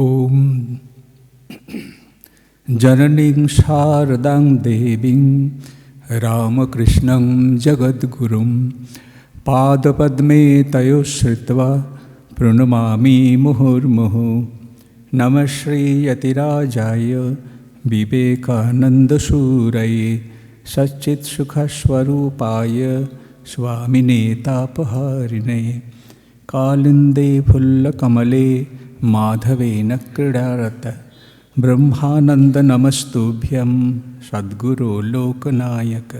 ॐ जननीं शारदां देवीं रामकृष्णं जगद्गुरुं पादपद्मे तयोः श्रुत्वा प्रणमामि मुहुर्मुहुः। नमः श्रीयतिराजाय विवेकानन्दसूरये सच्चित्सुखस्वरूपाय स्वामिने तापहारिणे कालिन्दे फुल्लकमले माधवेन क्रीडारत ब्रह्मानन्दनमस्तुभ्यं सद्गुरो लोकनायक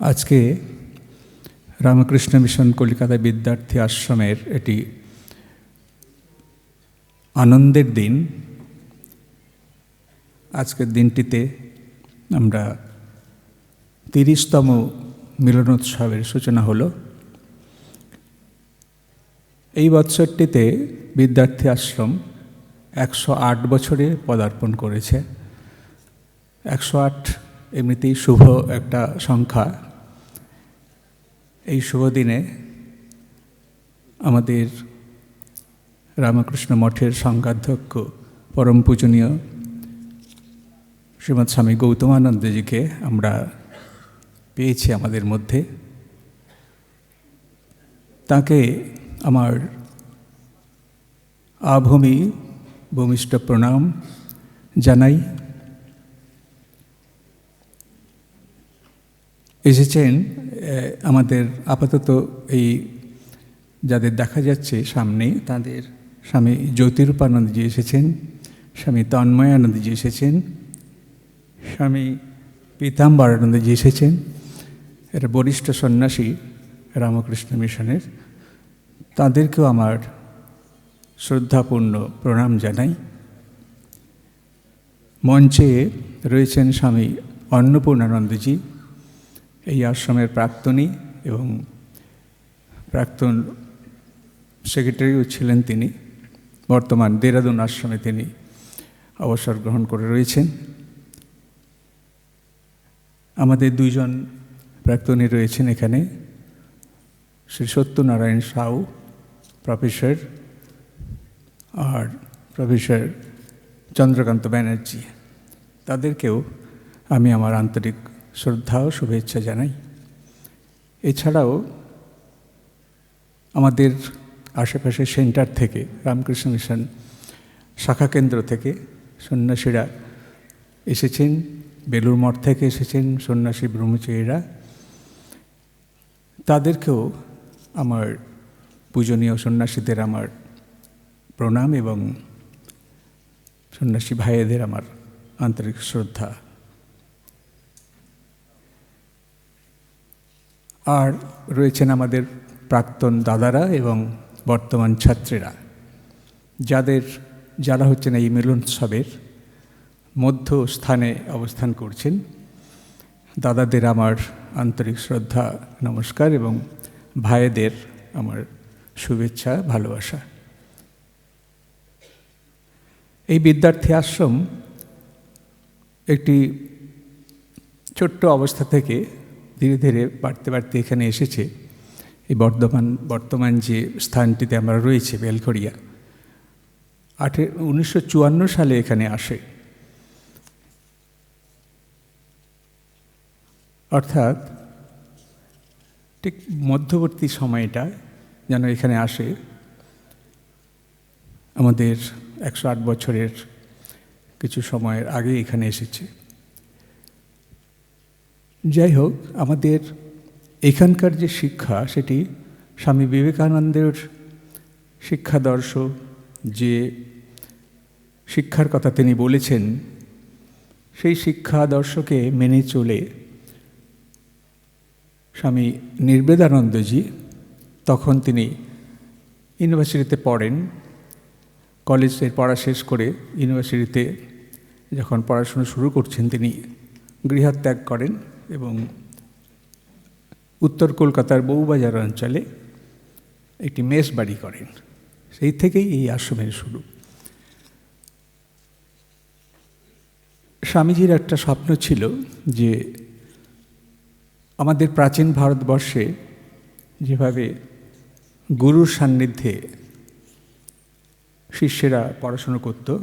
আজকে রামকৃষ্ণ মিশন কলিকাতা বিদ্যার্থী আশ্রমের এটি আনন্দের দিন আজকের দিনটিতে আমরা তিরিশতম মিলনোৎসবের সূচনা হলো। এই বৎসরটিতে বিদ্যার্থী আশ্রম একশো আট বছরে পদার্পণ করেছে। একশো আট এমনিতেই শুভ একটা সংখ্যা। এই শুভ দিনে আমাদের রামকৃষ্ণ মঠের সংঘাধ্যক্ষ, পরম পূজনীয় শ্রীমৎ স্বামী গৌতমানন্দজিকে আমরা পেয়েছি আমাদের মধ্যে। তাকে আমার আভূমি ভূমিষ্ঠ প্রণাম জানাই। এসেছেন আমাদের আপাতত এই যাদের দেখা যাচ্ছে সামনে, তাদের স্বামী জ্যোতিরূপানন্দজি এসেছেন, স্বামী তন্ময়ানন্দজি এসেছেন, স্বামী পীতাম্বরানন্দজি এসেছেন এরা বরিষ্ঠ সন্ন্যাসী রামকৃষ্ণ মিশনের। তাদেরকেও আমার শ্রদ্ধাপূর্ণ প্রণাম জানাই। মঞ্চে রয়েছেন স্বামী অন্নপূর্ণানন্দজি। এই আশ্রমের প্রাক্তনী এবং প্রাক্তন সেক্রেটারিও ছিলেন তিনি। বর্তমান দেরাদুন আশ্রমে তিনি অবসর গ্রহণ করে রয়েছেন। আমাদের দুইজন প্রাক্তনী রয়েছেন এখানে। শ্রী সত্যনারায়ণ সাউ, প্রফেসর আর প্রফেসর চন্দ্রকান্ত ব্যানার্জি। তাদেরকেও আমি আমার আন্তরিক শ্রদ্ধা ও শুভেচ্ছা জানাই। এছাড়াও আমাদের আশেপাশে সেন্টার থেকে রামকৃষ্ণ মিশন শাখা কেন্দ্র থেকে সন্ন্যাসীরা এসেছেন বেলুর মঠ থেকে এসেছেন সন্ন্যাসী ব্রহ্মচারীরা। তাদেরকেও আমার পূজনীয় সন্ন্যাসীদের আমার প্রণাম এবং সন্ন্যাসী ভাইয়েদের আমার আন্তরিক শ্রদ্ধা। আর রয়েছেন আমাদের প্রাক্তন দাদারা এবং বর্তমান ছাত্রীরা, যাদের, যারা হচ্ছেন এই মিলনোৎসবের মধ্য স্থানে অবস্থান করছেন। দাদাদের আমার আন্তরিক শ্রদ্ধা, নমস্কার এবং ভাইদের আমার শুভেচ্ছা, ভালোবাসা। এই বিদ্যার্থী আশ্রম একটি ছোট্ট অবস্থা থেকে ধীরে ধীরে বাড়তে বাড়তে এখানে এসেছে। এই বর্ধমান, বর্তমান যে স্থানটিতে আমরা রয়েছে বেলখড়িয়া আঠে, উনিশশো চুয়ান্ন সালে এখানে আসে। অর্থাৎ ঠিক মধ্যবর্তী সময়টা যেন এখানে আসে, আমাদের একশো আট বছরের কিছু সময়ের আগে এখানে এসেছে। যাই হোক, আমাদের এখানকার যে শিক্ষা সেটি স্বামী বিবেকানন্দের শিক্ষাদর্শ যে শিক্ষার কথা তিনি বলেছেন, সেই শিক্ষাদর্শকে মেনে চলে স্বামী নির্বেদানন্দজি, তখন তিনি ইউনিভার্সিটিতে পড়েন। কলেজের পড়া শেষ করে ইউনিভার্সিটিতে যখন পড়াশোনা শুরু করছেন, তিনি গৃহত্যাগ করেন এবং উত্তর কলকাতার বউবাজার অঞ্চলে একটি মেস বাড়ি করেন। সেই থেকেই এই আশ্রমের শুরু। স্বামীজির একটা স্বপ্ন ছিল যে আমাদের প্রাচীন ভারতবর্ষে যেভাবে গুরুর সান্নিধ্যে শিষ্যেরা পড়াশুনো করত,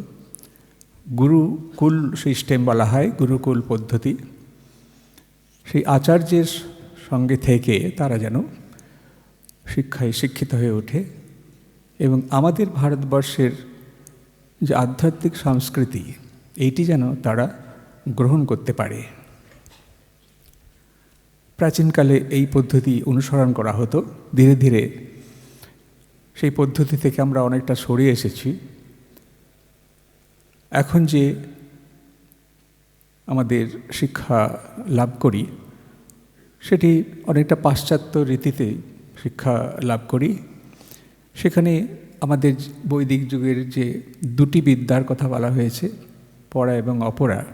গুরুকুল সিস্টেম বলা হয়, গুরুকুল পদ্ধতি, সেই আচার্যের সঙ্গে থেকে তারা যেন শিক্ষায় শিক্ষিত হয়ে ওঠে এবং আমাদের ভারতবর্ষের যে আধ্যাত্মিক সংস্কৃতি, এইটি যেন তারা গ্রহণ করতে পারে। প্রাচীনকালে এই পদ্ধতি অনুসরণ করা হতো। ধীরে ধীরে সেই পদ্ধতি থেকে আমরা অনেকটা সরে এসেছি। এখন যে আমাদের শিক্ষা লাভ করি, সেটি অনেকটা পাশ্চাত্য রীতিতে শিক্ষা লাভ করি। সেখানে আমাদের বৈদিক যুগের যে দুটি বিদ্যার কথা বলা হয়েছে, পড়া এবং অপরা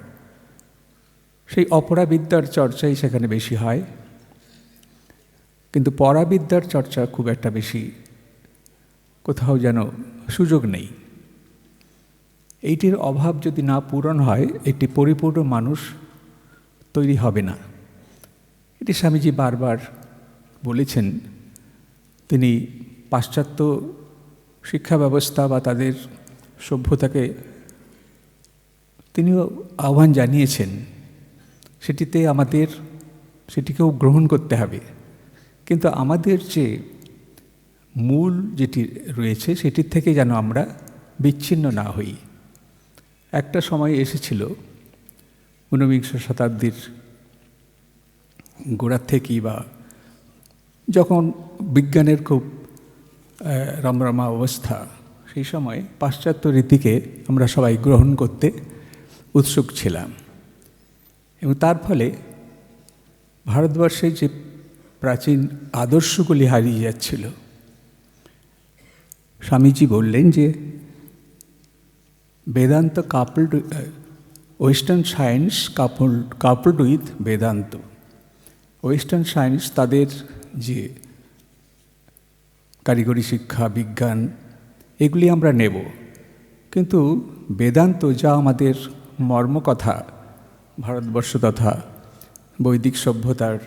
সেই অপরাবিদ্যার চর্চাই সেখানে বেশি হয়। কিন্তু পরাবিদ্যার চর্চা খুব একটা বেশি কোথাও যেন সুযোগ নেই। এইটির অভাব যদি না পূরণ হয়, একটি পরিপূর্ণ মানুষ তৈরি হবে না। এটি স্বামীজি বারবার বলেছেন, তিনি পাশ্চাত্য শিক্ষা ব্যবস্থা বা তাদের সভ্যতাকে তিনিও আহ্বান জানিয়েছেন। সেটিতে আমাদের, সেটিকেও গ্রহণ করতে হবে। কিন্তু আমাদের যে মূল যেটি রয়েছে, সেটির থেকে যেন আমরা বিচ্ছিন্ন না হই। একটা সময় এসেছিল, ঊনবিংশ শতাব্দীর গোড়ার থেকেই বা যখন বিজ্ঞানের খুব রমরমা অবস্থা, সেই সময় পাশ্চাত্য রীতিকে আমরা সবাই গ্রহণ করতে উৎসুক ছিলাম। এবং তার ফলে ভারতবর্ষে যে প্রাচীন আদর্শগুলি হারিয়ে যাচ্ছিল। স্বামীজি বললেন যে, Vedanta coupled western science coupled coupled with Vedanta. Western science তাদের যে কারিগরি শিক্ষা, বিজ্ঞান, এগুলি আমরা নেব। কিন্তু বেদান্ত যা আমাদের মর্মকথা ভারতবর্ষ তথা বৈদিক সভ্যতার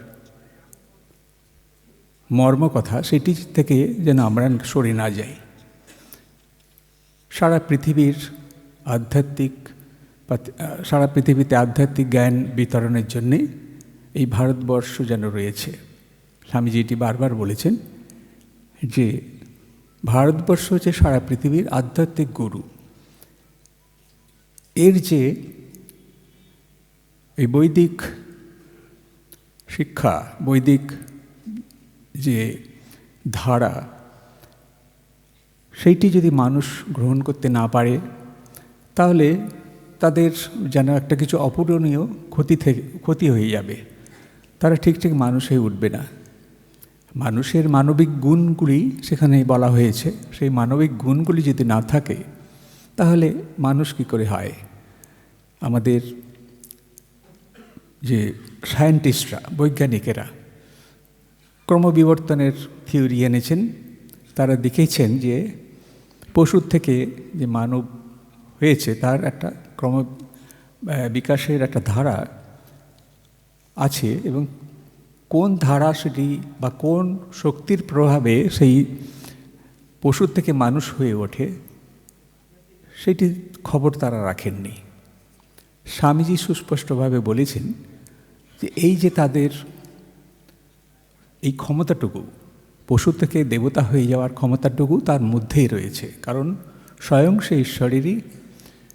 মর্মকথা সেটি থেকে যেন আমরা সরে না যাই। সারা পৃথিবীর আধ্যাত্মিক সারা পৃথিবীতে আধ্যাত্মিক জ্ঞান বিতরণের জন্যে এই ভারতবর্ষ যেন রয়েছে। স্বামীজি এটি বারবার বলেছেন যে, ভারতবর্ষ হচ্ছে সারা পৃথিবীর আধ্যাত্মিক গুরু। এর যে এই বৈদিক শিক্ষা, বৈদিক যে ধারা, সেইটি যদি মানুষ গ্রহণ করতে না পারে, তাহলে তাদের যেন একটা কিছু অপূরণীয় ক্ষতি থেকে ক্ষতি হয়ে যাবে। তারা ঠিক ঠিক মানুষ হয়ে উঠবে না। মানুষের মানবিক গুণগুলি সেখানে বলা হয়েছে, সেই মানবিক গুণগুলি যদি না থাকে, তাহলে মানুষ কী করে হয়? আমাদের যে সায়েন্টিস্টরা, বৈজ্ঞানিকেরা ক্রমবিবর্তনের থিওরি এনেছেন, তারা দেখেছেন যে পশুর থেকে যে মানব হয়েছে, তার একটা ক্রম বিকাশের একটা ধারা আছে এবং কোন ধারা সেটি বা কোন শক্তির প্রভাবে সেই পশুর থেকে মানুষ হয়ে ওঠে সেটি খবর তারা রাখেননি। স্বামীজি সুস্পষ্টভাবে বলেছেন যে এই যে তাদের এই ক্ষমতাটুকু, পশু থেকে দেবতা হয়ে যাওয়ার ক্ষমতাটুকু তার মধ্যেই রয়েছে। কারণ স্বয়ং সেই ঈশ্বরেরই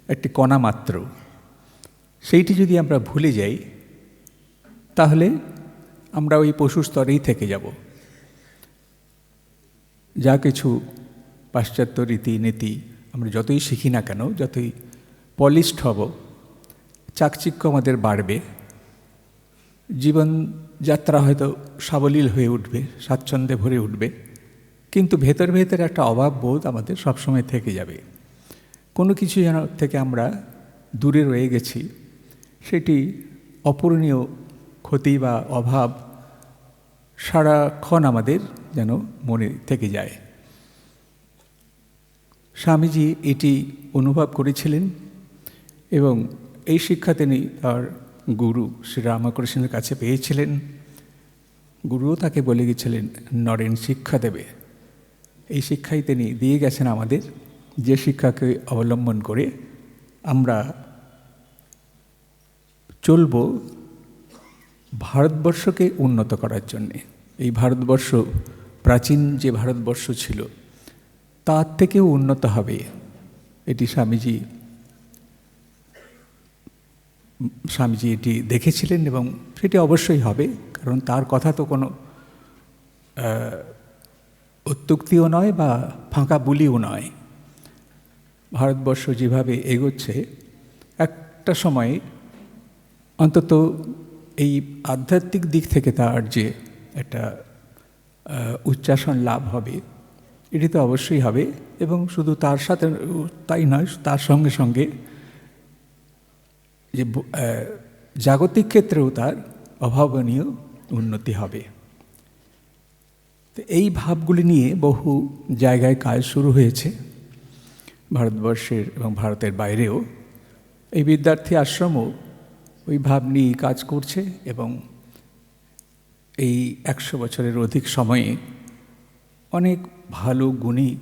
একটি কণা মাত্র। সেইটি যদি আমরা ভুলে যাই, তাহলে আমরা ওই পশু স্তরেই থেকে যাব। যা কিছু পাশ্চাত্য রীতি নীতি আমরা যতই শিখি না কেন, যতই পলিশড হব, চাকচিক্য আমাদের বাড়বে। জীবনযাত্রা হয়তো সাবলীল হয়ে উঠবে, স্বাচ্ছন্দ্যে ভরে উঠবে, কিন্তু ভেতর ভেতর একটা অভাব বোধ আমাদের সবসময় থেকে যাবে। কোনো কিছু যেন থেকে আমরা দূরে রয়ে গেছি, সেটি অপূরণীয় ক্ষতি বা অভাব সারাক্ষণ আমাদের যেন মনে থেকে যায়। স্বামীজি এটি অনুভব করেছিলেন এবং এই শিক্ষা তিনি তার গুরু শ্রী রামকৃষ্ণের কাছে পেয়েছিলেন। গুরুও তাকে বলে গেছিলেন, নরেন, শিক্ষা দেবে। এই শিক্ষাই তিনি দিয়ে গেছেন আমাদের। যে শিক্ষাকে অবলম্বন করে আমরা চলব ভারতবর্ষকে উন্নত করার জন্যে। এই ভারতবর্ষ, প্রাচীন যে ভারতবর্ষ ছিল, তার থেকেও উন্নত হবে, এটি স্বামীজি স্বামীজি এটি দেখেছিলেন এবং সেটি অবশ্যই হবে, কারণ তার কথা তো কোনো অত্যুক্তিও নয় বা ফাঁকা বুলিও নয়। ভারতবর্ষ যেভাবে এগোচ্ছে, একটা সময় অন্তত এই আধ্যাত্মিক দিক থেকে তার যে একটা উচ্চাসন লাভ হবে, এটি তো অবশ্যই হবে এবং শুধু তার সাথে, তাই নয়, তার সঙ্গে সঙ্গে যে জাগতিক ক্ষেত্রেও তার অভাবনীয় উন্নতি হবে। তো এই ভাবগুলি নিয়ে বহু জায়গায় কাজ শুরু হয়েছে। ভারতবর্ষের এবং ভারতের বাইরেও। এই বিদ্যার্থী আশ্রমও ওই ভাব নিয়ে কাজ করছে এবং এই একশো বছরের অধিক সময়ে অনেক ভালো গুণী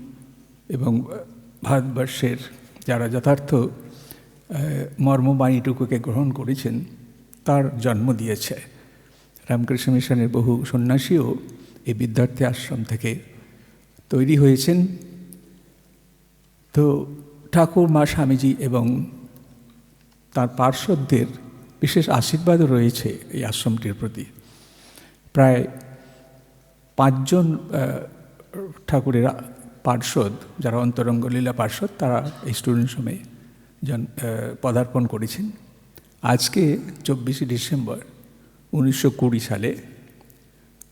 এবং ভারতবর্ষের যারা যথার্থ মর্মবাণীটুকুকে গ্রহণ করেছেন, তার জন্ম দিয়েছে। রামকৃষ্ণ মিশনের বহু সন্ন্যাসীও এই বিদ্যার্থী আশ্রম থেকে তৈরি হয়েছেন। তো ঠাকুর মা স্বামীজি এবং তার পার্শ্বদের বিশেষ আশীর্বাদও রয়েছে এই আশ্রমটির প্রতি। প্রায় পাঁচজন ঠাকুরের পার্শ্বদ, যারা অন্তরঙ্গ লীলা পার্শ্বদ, তারা এই স্টুডেন্ট সময়ে পদার্পণ করেছেন। আজকে চব্বিশে ডিসেম্বর উনিশশো কুড়ি সালে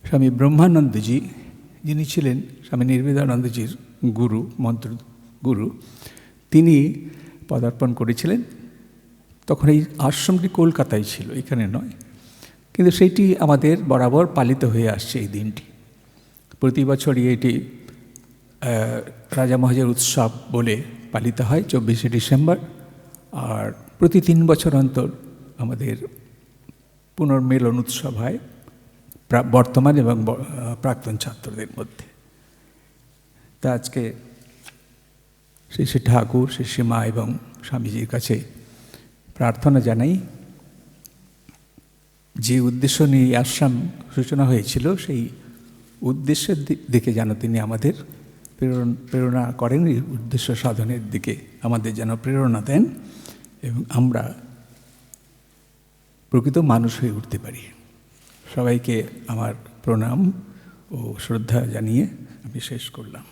স্বামী ব্রহ্মানন্দজি, যিনি ছিলেন স্বামী নির্বেদানন্দজির গুরু, মন্ত্র গুরু, তিনি পদার্পণ করেছিলেন। তখন এই আশ্রমটি কলকাতায় ছিল, এখানে নয়। কিন্তু সেইটি আমাদের বরাবর পালিত হয়ে আসছে এই দিনটি। প্রতি বছরই এটি রাজা মহাজের উৎসব বলে পালিত হয়, চব্বিশে ডিসেম্বর। আর প্রতি তিন বছর অন্তর আমাদের পুনর্মিলন উৎসব হয় বর্তমান এবং প্রাক্তন ছাত্রদের মধ্যে। তা আজকে শ্রী শ্রী ঠাকুর, শ্রী শ্রী মা এবং স্বামীজির কাছে প্রার্থনা জানাই, যে উদ্দেশ্য নিয়ে আশ্রম সূচনা হয়েছিল, সেই উদ্দেশ্যের দিকে যেন তিনি আমাদের প্রেরণ, প্রেরণা করেন, এই উদ্দেশ্য সাধনের দিকে আমাদের যেন প্রেরণা দেন এবং আমরা প্রকৃত মানুষ হয়ে উঠতে পারি। সবাইকে আমার প্রণাম ও শ্রদ্ধা জানিয়ে আমি শেষ করলাম।